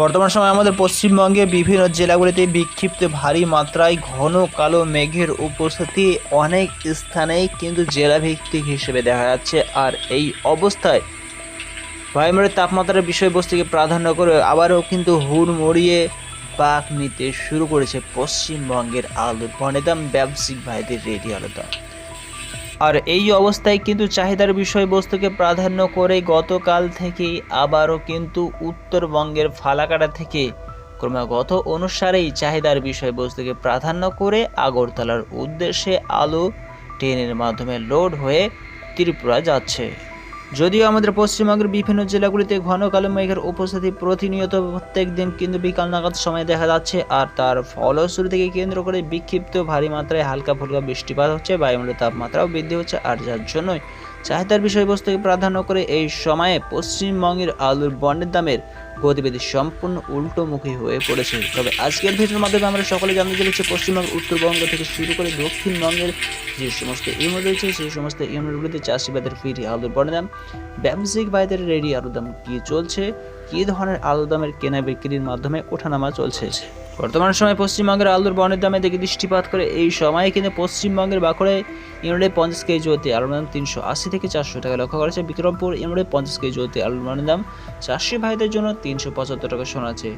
বর্তমান সময়ে আমাদের পশ্চিমবঙ্গে বিভিন্ন জেলাগুলিতে বিক্ষিপ্ত ভারী মাত্রায় ঘন কালো মেঘের উপস্থিতি অনেক স্থানেই কিন্তু জেলাভিত্তিক হিসেবে দেখা যাচ্ছে। আর এই অবস্থায় বায়ুমণ্ডলের তাপমাত্রার বিষয়বস্তুকে প্রাধান্য করে আবারও কিন্তু হুড়মড়িয়ে বাঘ নিতে শুরু করেছে পশ্চিমবঙ্গের আলুর বনেদাম ব্যবসায়িক ভাইদের রেডি আলুদা আর এই অবস্থায় কিন্তু চাহিদার বিষয়বস্তুকে প্রাধান্য করে গতকাল থেকেই আবারও কিন্তু উত্তরবঙ্গের ফালাকাটা থেকে ক্রমাগত অনুসারেই চাহিদার বিষয়বস্তুকে প্রাধান্য করে আগরতলার উদ্দেশ্যে আলু ট্রেনের মাধ্যমে লোড হয়ে ত্রিপুরা যাচ্ছে। যদিও আমাদের পশ্চিমবঙ্গের বিভিন্ন জেলাগুলিতে ঘন কালো মেঘের উপস্থিতি প্রতিনিয়ত প্রত্যেক দিন, কিন্তু বিকাল নাগাদ সময় দেখা যাচ্ছে আর তার ফলশ্রুতি থেকে কেন্দ্র করে বিক্ষিপ্ত ভারী মাত্রায় হালকা ফুলকা বৃষ্টিপাত হচ্ছে বায়ুমণ্ডলের তাপমাত্রাও বৃদ্ধি হচ্ছে, আর যার জন্যই চাহিদার বিষয়বস্তুকে প্রাধান্য করে এই সময়ে পশ্চিমবঙ্গের আলুর বন্ডের দামের গতিবিধি সম্পূর্ণ উল্টোমুখী হয়ে পড়েছে। তবে আজকের ভিডিওর মাধ্যমে আমরা সকলে জানতে চলেছি, পশ্চিমবঙ্গ, উত্তরবঙ্গ থেকে শুরু করে দক্ষিণবঙ্গের যে সমস্ত ইউনিট রয়েছে, সেই সমস্ত ইউনিটগুলিতে চাষিবাদের ফিরি আলুর দাম, ব্যবসায়িক বাইদের রেডি আলুর দাম কী চলছে, কী ধরনের আলুর দামের কেনা বিক্রির মাধ্যমে ওঠানামা চলছে? বর্তমান সময়ে পশ্চিমবঙ্গের আলুর বনের দামে দিকে দৃষ্টিপাত করে এই সময়ে কিন্তু পশ্চিমবঙ্গের বাঁকুড়ায় ইউনিটে পঞ্চাশ কেজি হতে আলুর দাম তিনশো আশি থেকে চারশো টাকা লক্ষ্য করেছে বিক্রমপুর ইউনিটে পঞ্চাশ কেজি হতে আলুর বনের দাম চাষি ভাইদের জন্য তিনশো পঁচাত্তর টাকা শোনাচ্ছে।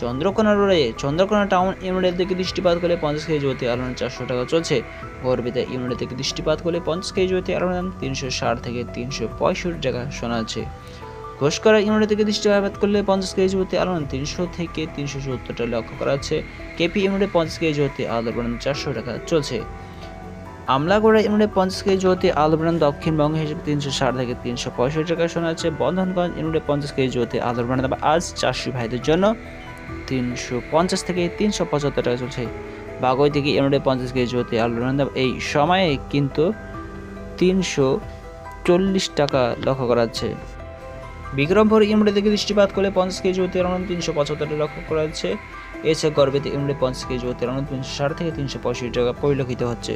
চন্দ্রকোনা রোডে চন্দ্রকোনা টাউন ইউনিটের দিকে দৃষ্টিপাত করলে পঞ্চাশ কেজি হতে আলুর দাম চারশো টাকা চলছে। গর্বিতা ইউনিটের দিকে দৃষ্টিপাত করলে পঞ্চাশ কেজি হতে আলুর দাম তিনশো ষাট থেকে তিনশো পঁয়ষট্টি টাকা শোনাচ্ছে। ঘোষকরা ইউনিট থেকে দৃষ্টিপাত করলে পঞ্চাশ কেজি হতে আলোড়ন তিনশো থেকে তিনশো সত্তরটা লক্ষ্য করা হচ্ছে। কেপি ইউনিটে পঞ্চাশ কেজি হতে আলোড়ন চারশো টাকা চলছে। আমলাগড়া ইউনিটে পঞ্চাশ কেজি হতে আলোড়ন দক্ষিণবঙ্গ হিসেবে তিনশো ষাট থেকে তিনশো পঁয়ষট্টি টাকা শোনা যাচ্ছে। বন্ধনগঞ্জ ইউনিটে পঞ্চাশ কেজি হতে আলোড়ন দাম আজ চাষি ভাইদের জন্য তিনশো পঞ্চাশ থেকে তিনশো পঁচাত্তর টাকা চলছে। বাগৈ থেকে ইউনিটে পঞ্চাশ কেজি হতে আলোড়ন দাম এই সময়ে কিন্তু তিনশো চল্লিশ টাকা লক্ষ্য করা যাচ্ছে। বিক্রমপুর ইউনিটের দিকে দৃষ্টিপাত করলে পঞ্চাশ কেজি হতে আনুন তিনশো পঁচাত্তর লক্ষ্য করা হচ্ছে। এছাড়া গর্বেতে ইউনিটে পঞ্চাশ কেজি হতে আনুন তিনশো ষাট থেকে তিনশো পঁয়ষট্টি টাকা পরিলক্ষিত হচ্ছে।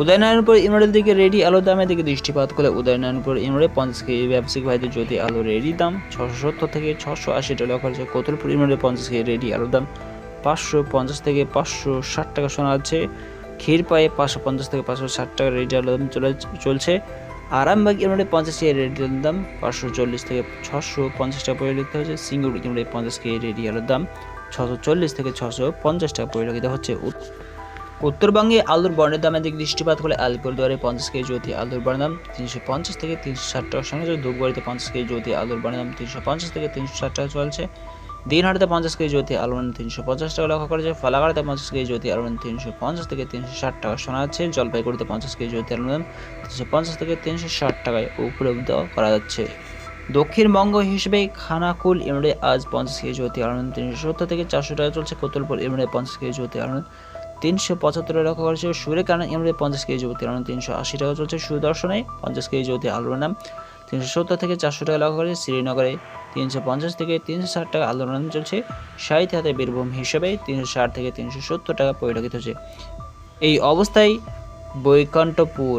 উদয়নারায়ণপুর ইউনিটের দিকে রেডি আলুর দামের দিকে দৃষ্টিপাত করলে উদয়নারায়ণপুর ইউনিটে পঞ্চাশ কেজি ব্যবসায়িক ভাইদের যদি আলু রেডি দাম ছশো সত্তর থেকে ছশো আশি টাকা লক্ষ্য হচ্ছে কোতলপুর ইউনিটে পঞ্চাশ কেজি রেডি আলুর দাম পাঁচশো পঞ্চাশ থেকে পাঁচশো ষাট টাকা শোনা যাচ্ছে। ক্ষীর পায়ে পাঁচশো পঞ্চাশ থেকে পাঁচশো ষাট টাকা রেডি আলুর দাম চলে চলছে। আরামবাগ ইউনিটে পঞ্চাশ কেজি রেডি আলুর দাম, পাঁচশো চল্লিশ থেকে ছশো পঞ্চাশ টাকা পরিলক্ষিত হচ্ছে। সিঙ্গুর ইউনিটে পঞ্চাশ কেজি রেডি আলুর দাম, ছশো চল্লিশ থেকে ছশো পঞ্চাশ টাকা পরিলক্ষিত হচ্ছে। উত্তরবঙ্গে আলুর বর্ণের দামের দিক দৃষ্টিপাত করে আলিপুরদুয়ারে পঞ্চাশ কেজি জ্যোতি আলুর বর্ণের দাম, তিনশো পঞ্চাশ থেকে তিনশো ষাট টাকার সঙ্গে ধূপগুড়িতে পঞ্চাশ কেজি জ্যোতি আলুর বর্ণের দাম, তিনশো পঞ্চাশ থেকে তিনশো ষাট টাকা চলছে। দিনহাটাতে পঞ্চাশ কেজি জ্যোতি দাম তিনশো পঞ্চাশ টাকা লক্ষ্য করেছে ফালাকাড়াতে পঞ্চাশ কেজি জ্যোতি দাম তিনশো পঞ্চাশ থেকে তিনশো ষাট টাকা শোনা যাচ্ছে। জলপাইগুড়িতে পঞ্চাশ কেজি জ্যোতি দাম তিনশো পঞ্চাশ থেকে তিনশো ষাট টাকায় উপলব্ধ করা যাচ্ছে। দক্ষিণবঙ্গ হিসেবে খানাকুল ইউনিটে আজ পঞ্চাশ কেজি জ্যোতি দাম তিনশো সত্তর থেকে চারশো টাকা চলছে। কোতলপুর ইউনিটে পঞ্চাশ কেজি জ্যোতি দাম তিনশো পঁচাত্তর লক্ষ্য করেছে সুরেকানা ইউনিটে পঞ্চাশ কেজি জ্যোতি দাম তিনশো আশি টাকা চলছে। সুদর্শনে পঞ্চাশ কেজি জ্যোতি দাম তিনশো সত্তর থেকে চারশো টাকা লক্ষ্য করেছে শ্রীনগরে তিনশো পঞ্চাশ থেকে তিনশো ষাট টাকা আন্দোলন চলছে। সাহিত্য হাতে বীরভূম হিসেবে তিনশো ষাট থেকে তিনশো সত্তর টাকা পরিলক্ষিত হচ্ছে। এই অবস্থায় বৈকণ্ঠপুর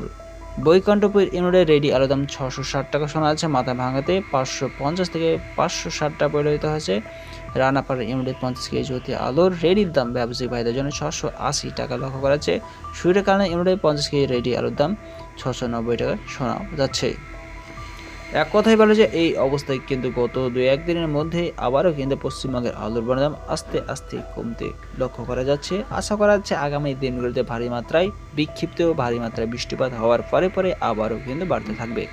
বৈকণ্ঠপুর ইউনিটে রেডি আলুর দাম ছশো ষাট টাকা শোনা যাচ্ছে মাথা ভাঙাতে পাঁচশো পঞ্চাশ থেকে পাঁচশো ষাট টাকা পরিলক্ষিত হয়েছে। রানাপাড়া ইউনিটে পঞ্চাশ কেজি হতে আলুর রেডির দাম ব্যবসায়িক ভাইদের জন্য ছশো আশি টাকা লক্ষ্য করা যাচ্ছে। কারণে ইউনিটে পঞ্চাশ কেজি রেডি আলুর দাম ছশো নব্বই টাকা শোনা যাচ্ছে। এক কথাই বলে যে এই অবস্থায় কিন্তু গত দু একদিনের মধ্যে আবারও কিন্তু পশ্চিমবঙ্গের আলুর দাম আস্তে আস্তে কমতে লক্ষ্য করা যাচ্ছে। আশা করা যাচ্ছে আগামী দিনগুলিতে ভারী মাত্রায় বিক্ষিপ্ত ভারী মাত্রায় বৃষ্টিপাত হওয়ার পরে পরে আবারও কিন্তু বাড়তে থাকবে।